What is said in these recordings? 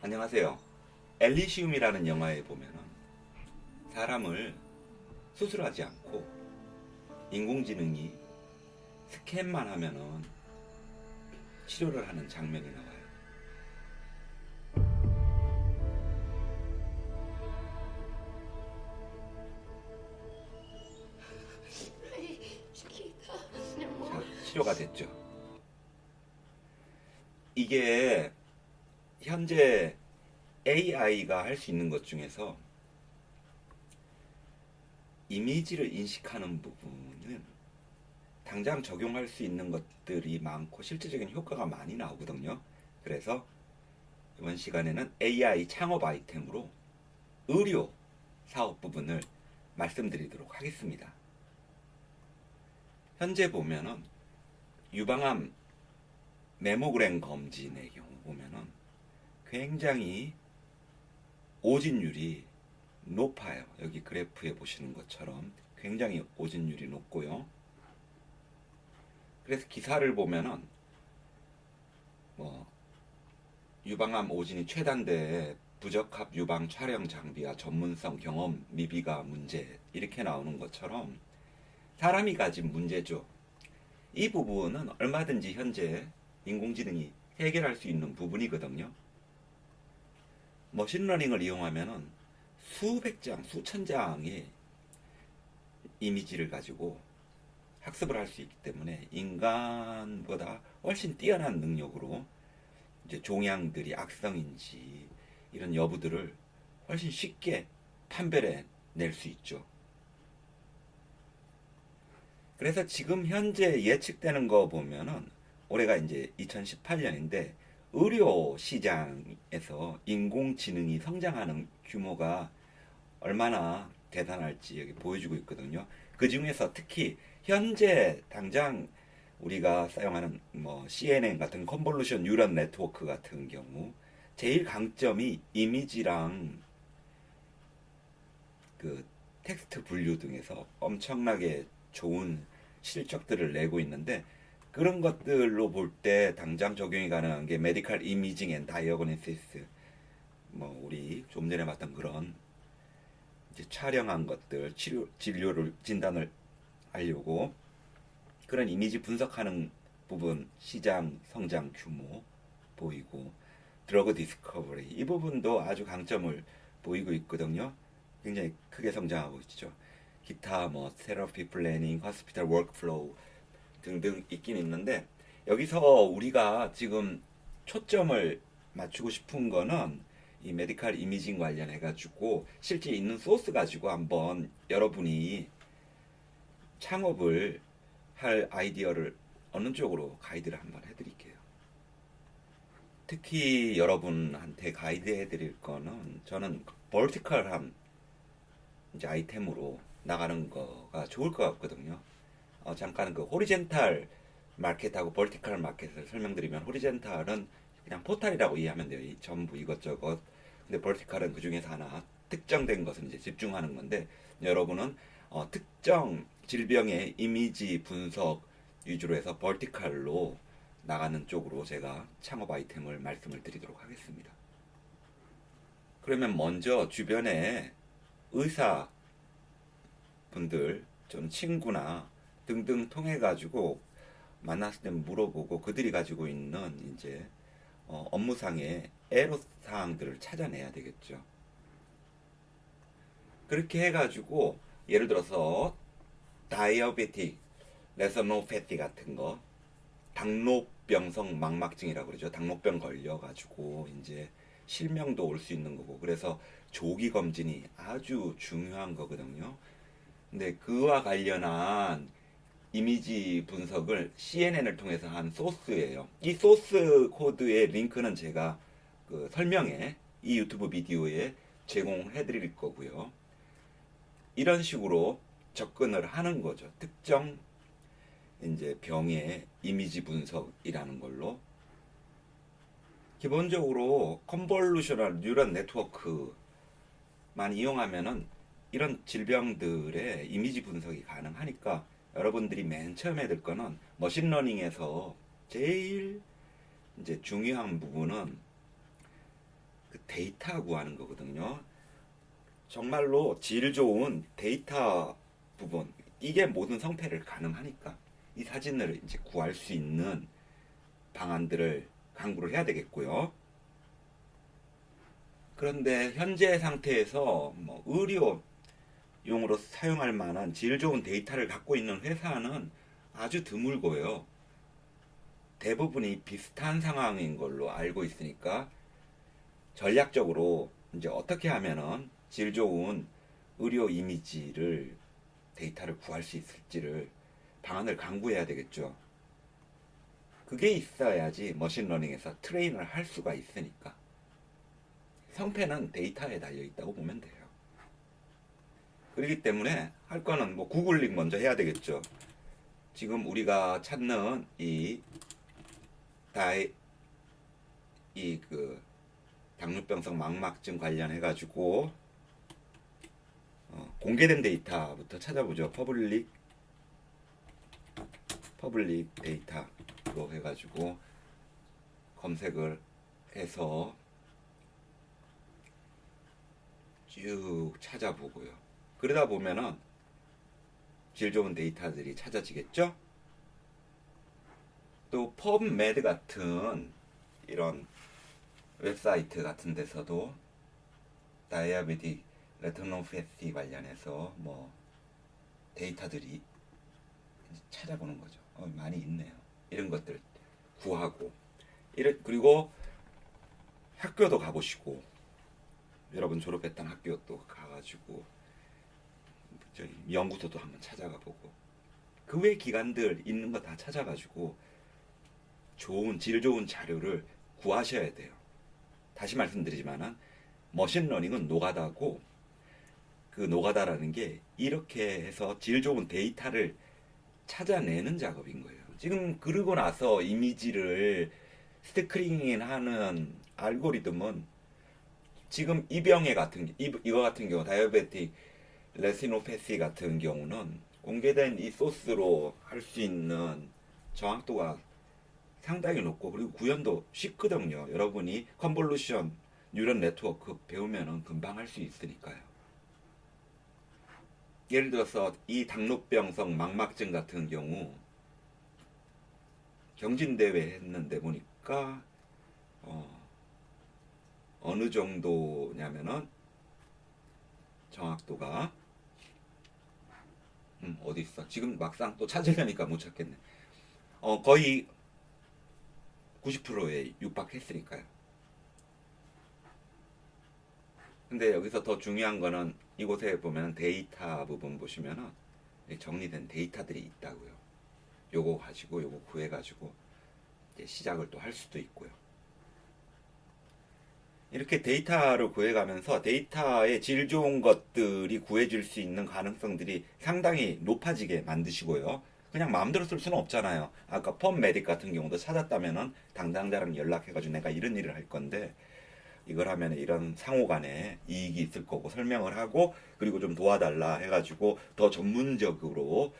안녕하세요. 엘리시움이라는 영화에 보면은 사람을 수술하지 않고 인공지능이 스캔만 하면은 치료를 하는 장면이 나와요. 자. 치료가 됐죠. 이게 현재 AI가 할 수 있는 것 중에서 이미지를 인식하는 부분은 당장 적용할 수 있는 것들이 많고 실질적인 효과가 많이 나오거든요. 그래서 이번 시간에는 AI 창업 아이템으로 의료 사업 부분을 말씀드리도록 하겠습니다. 현재 보면은 유방암 메모그램 검진의 경우 보면은 굉장히 오진율이 높아요. 여기 그래프에 보시는 것처럼 굉장히 오진율이 높고요. 그래서 기사를 보면은 뭐 유방암 오진이 최단데 부적합 유방 촬영 장비와 전문성 경험 미비가 문제 이렇게 나오는 것처럼 사람이 가진 문제죠. 이 부분은 얼마든지 현재 인공지능이 해결할 수 있는 부분이거든요. 머신러닝을 이용하면은 수백 장, 수천 장의 이미지를 가지고 학습을 할 수 있기 때문에 인간보다 훨씬 뛰어난 능력으로 이제 종양들이 악성인지 이런 여부들을 훨씬 쉽게 판별해 낼 수 있죠. 그래서 지금 현재 예측되는 거 보면은 올해가 이제 2018년인데 의료 시장에서 인공지능이 성장하는 규모가 얼마나 대단할지 여기 보여주고 있거든요. 그 중에서 특히 현재 당장 우리가 사용하는 뭐 CNN 같은 컨볼루션 뉴런 네트워크 같은 경우 제일 강점이 이미지랑 그 텍스트 분류 등에서 엄청나게 좋은 실적들을 내고 있는데 그런 것들로 볼 때 당장 적용이 가능한 게 메디컬 이미징 앤 다이어그노시스 뭐 우리 좀 전에 봤던 그런 이제 촬영한 것들 치료 진료를 진단을 하려고 그런 이미지 분석하는 부분 시장 성장 규모 보이고 드러그 디스커버리 이 부분도 아주 강점을 보이고 있거든요. 굉장히 크게 성장하고 있죠. 기타 뭐 테라피 플래닝, 호스피탈 워크플로우 등등 있긴 있는데 여기서 우리가 지금 초점을 맞추고 싶은 거는 이 메디컬 이미징 관련해 가지고 실제 있는 소스 가지고 한번 여러분이 창업을 할 아이디어를 어느 쪽으로 가이드를 한번 해드릴게요. 특히 여러분한테 가이드 해 드릴 거는 저는 벌티컬한 이제 아이템으로 나가는 거가 좋을 것 같거든요. 어, 잠깐 그 호리젠탈 마켓하고 벌티컬 마켓을 설명드리면 호리젠탈은 그냥 포탈이라고 이해하면 돼요. 이 전부 이것저것. 근데 벌티컬은 그 중에서 하나 특정된 것을 이제 집중하는 건데 여러분은 어, 특정 질병의 이미지 분석 위주로 해서 벌티컬로 나가는 쪽으로 제가 창업 아이템을 말씀을 드리도록 하겠습니다. 그러면 먼저 주변에 의사 분들, 좀 친구나 등등 통해 가지고 만났을 때 물어보고 그들이 가지고 있는 이제 어, 업무상의 애로 사항들을 찾아내야 되겠죠. 그렇게 해가지고 예를 들어서 다이어베틱 레서노패티 같은 거 당뇨병성 망막증이라고 그러죠. 당뇨병 걸려가지고 이제 실명도 올 수 있는 거고 그래서 조기 검진이 아주 중요한 거거든요. 근데 그와 관련한 이미지 분석을 CNN을 통해서 한 소스예요. 이 소스 코드의 링크는 제가 그 설명에 이 유튜브 비디오에 제공해 드릴 거고요. 이런 식으로 접근을 하는 거죠. 특정 이제 병의 이미지 분석이라는 걸로 기본적으로 컨볼루셔널 뉴런 네트워크만 이용하면은 이런 질병들의 이미지 분석이 가능하니까 여러분들이 맨 처음에 들 거는 머신러닝에서 제일 이제 중요한 부분은 그 데이터 구하는 거거든요. 정말로 질 좋은 데이터 부분 이게 모든 성패를 가능하니까 이 사진을 이제 구할 수 있는 방안들을 강구를 해야 되겠고요. 그런데 현재 상태에서 뭐 의료 용으로 사용할 만한 질 좋은 데이터를 갖고 있는 회사는 아주 드물고요. 대부분이 비슷한 상황인 걸로 알고 있으니까 전략적으로 이제 어떻게 하면은 질 좋은 의료 이미지를 데이터를 구할 수 있을지를 방안을 강구해야 되겠죠. 그게 있어야지 머신러닝에서 트레인을 할 수가 있으니까. 성패는 데이터에 달려 있다고 보면 돼요. 그렇기 때문에 할 거는 뭐 구글링 먼저 해야 되겠죠. 지금 우리가 찾는 이 다이 이 그 당뇨병성 망막증 관련해 가지고 어, 공개된 데이터부터 찾아보죠. 퍼블릭 퍼블릭 데이터로 해가지고 검색을 해서 쭉 찾아보고요. 그러다 보면은 질 좋은 데이터들이 찾아지겠죠? 또 펍메드 같은 이런 웹사이트 같은 데서도 다이아베틱 레티노패시 관련해서 뭐 데이터들이 찾아보는 거죠. 어, 많이 있네요. 이런 것들 구하고 이런 그리고 학교도 가보시고 여러분 졸업했던 학교도 가가지고 저희 연구소도 한번 찾아가 보고 그 외 기관들 있는 거 다 찾아가지고 좋은 질 좋은 자료를 구하셔야 돼요. 다시 말씀드리지만은 머신러닝은 노가다고 그 노가다라는 게 이렇게 해서 질 좋은 데이터를 찾아내는 작업인 거예요. 지금 그러고 나서 이미지를 스크리닝 하는 알고리즘은 지금 이 병에 같은 이거 같은 경우 다이어베틱 레시노패시 같은 경우는 공개된 이 소스로 할 수 있는 정확도가 상당히 높고 그리고 구현도 쉽거든요. 여러분이 컨볼루션 뉴런 네트워크 배우면은 금방 할 수 있으니까요. 예를 들어서 이 당뇨병성 망막증 같은 경우 경진대회 했는데 보니까 어, 어느 정도냐면은 정확도가 음, 어디 있어? 지금 막상 또 찾으려니까 못 찾겠네. 어, 거의 90%에 육박했으니까요. 근데 여기서 더 중요한 거는 이곳에 보면 데이터 부분 보시면은 정리된 데이터들이 있다고요. 요거 가지고 요거 구해 가지고 시작을 또 할 수도 있고요. 이렇게 데이터를 구해가면서 데이터의 질 좋은 것들이 구해질 수 있는 가능성들이 상당히 높아지게 만드시고요. 그냥 마음대로 쓸 수는 없잖아요. 아까 펌 메딕 같은 경우도 찾았다면은 당당자랑 연락해가지고 내가 이런 일을 할 건데 이걸 하면 이런 상호 간에 이익이 있을 거고 설명을 하고 그리고 좀 도와달라 해가지고 더 전문적으로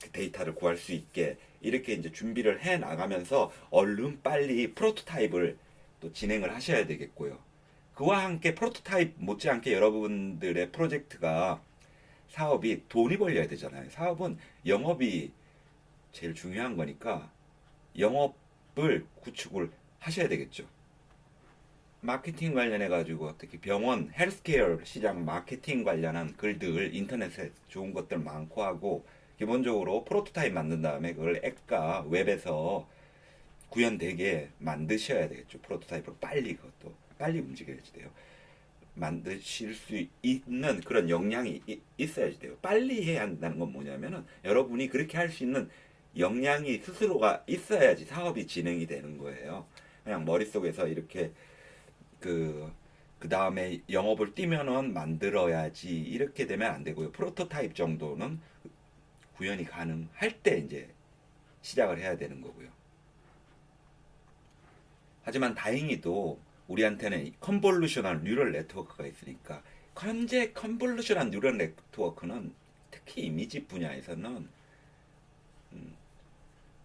그 데이터를 구할 수 있게 이렇게 이제 준비를 해 나가면서 얼른 빨리 프로토타입을 또 진행을 하셔야 되겠고요. 그와 함께 프로토타입 못지않게 여러분들의 프로젝트가 사업이 돈이 벌려야 되잖아요. 사업은 영업이 제일 중요한 거니까 영업을 구축을 하셔야 되겠죠. 마케팅 관련해 가지고 특히 병원 헬스케어 시장 마케팅 관련한 글들 인터넷에 좋은 것들 많고 하고 기본적으로 프로토타입 만든 다음에 그걸 앱과 웹에서 구현되게 만드셔야 되겠죠. 프로토타입을 빨리 그것도 빨리 움직여야지 돼요. 만드실 수 있는 그런 역량이 이- 있어야지 돼요. 빨리 해야 한다는 건 뭐냐면은 여러분이 그렇게 할 수 있는 역량이 스스로가 있어야지 사업이 진행이 되는 거예요. 그냥 머릿속에서 이렇게 그, 그 다음에 영업을 뛰면은 만들어야지 이렇게 되면 안 되고요. 프로토타입 정도는 구현이 가능할 때 이제 시작을 해야 되는 거고요. 하지만 다행히도 우리한테는 컨볼루셔널 뉴럴 네트워크가 있으니까 현재 컨볼루셔널 뉴럴 네트워크는 특히 이미지 분야에서는 음,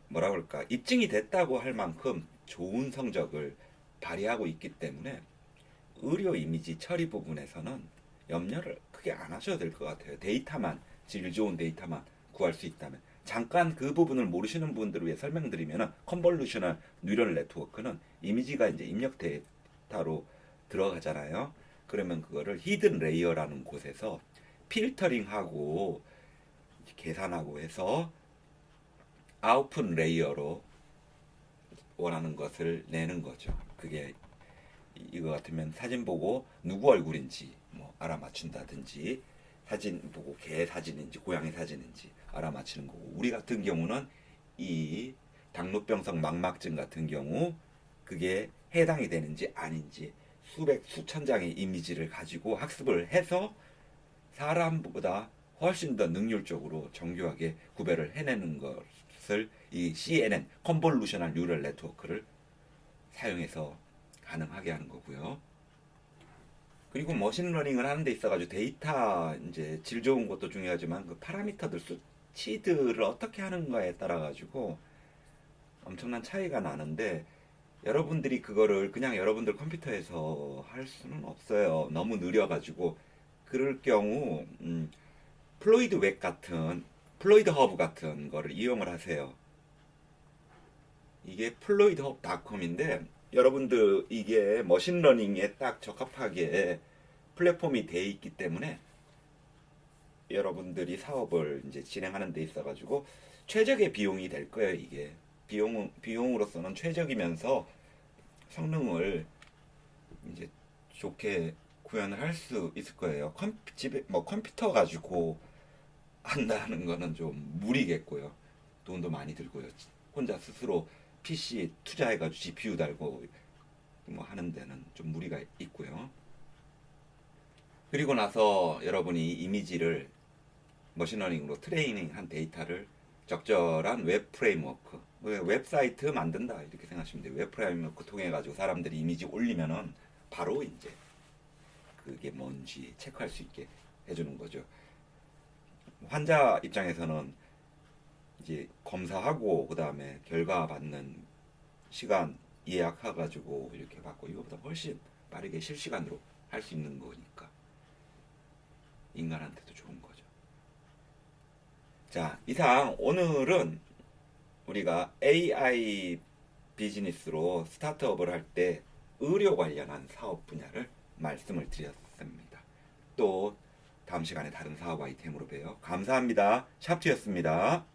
뭐라 그럴까 입증이 됐다고 할 만큼 좋은 성적을 발휘하고 있기 때문에 의료 이미지 처리 부분에서는 염려를 크게 안 하셔도 될 것 같아요. 데이터만 질 좋은 데이터만 구할 수 있다면 잠깐 그 부분을 모르시는 분들을 위해 설명드리면 컨볼루셔널 뉴럴 네트워크는 이미지가 이제 입력 데이터로 들어가잖아요. 그러면 그거를 히든 레이어라는 곳에서 필터링하고 계산하고 해서 아웃풋 레이어로 원하는 것을 내는 거죠. 그게 이- 이거 같으면 사진 보고 누구 얼굴인지 뭐 알아맞춘다든지 사진 보고 개 사진인지 고양이 사진인지 알아맞히는 거고 우리 같은 경우는 이 당뇨병성 망막증 같은 경우 그게 해당이 되는지 아닌지 수백 수천 장의 이미지를 가지고 학습을 해서 사람보다 훨씬 더 능률적으로 정교하게 구별을 해내는 것을 이 CNN 컨볼루셔널 뉴럴 네트워크를 사용해서 가능하게 하는 거고요. 그리고 머신러닝을 하는 데 있어가지고 데이터 이제 질 좋은 것도 중요하지만 그 파라미터들 수치들을 어떻게 하는가에 따라 가지고 엄청난 차이가 나는데 여러분들이 그거를 그냥 여러분들 컴퓨터에서 할 수는 없어요. 너무 느려가지고 그럴 경우 음, 플로이드 웹 같은 플로이드 허브 같은 거를 이용을 하세요. 이게 플로이드 허브 닷컴인데 여러분들 이게 머신러닝에 딱 적합하게 플랫폼이 돼 있기 때문에 여러분들이 사업을 이제 진행하는 데 있어 가지고 최적의 비용이 될 거예요, 이게. 비용 비용으로서는 최적이면서 성능을 이제 좋게 구현을 할 수 있을 거예요. 컴, 집에 뭐 컴퓨터 가지고 한다는 거는 좀 무리겠고요. 돈도 많이 들고요. 혼자 스스로 PC 투자해가지고 GPU 달고 뭐 하는 데는 좀 무리가 있고요. 그리고 나서 여러분이 이 이미지를 머신러닝으로 트레이닝한 데이터를 적절한 웹 프레임워크, 왜 웹사이트 만든다 이렇게 생각하시면 돼요. 웹 프레임워크 통해 가지고 사람들이 이미지 올리면은 바로 이제 그게 뭔지 체크할 수 있게 해주는 거죠. 환자 입장에서는 이제 검사하고 그 다음에 결과 받는 시간 예약해 가지고 이렇게 받고 이거보다 훨씬 빠르게 실시간으로 할 수 있는 거니까 인간한테도 좋은 거죠. 자, 이상 오늘은 우리가 AI 비즈니스로 스타트업을 할 때 의료 관련한 사업 분야를 말씀을 드렸습니다. 또 다음 시간에 다른 사업 아이템으로 봬요. 감사합니다. 샵트였습니다.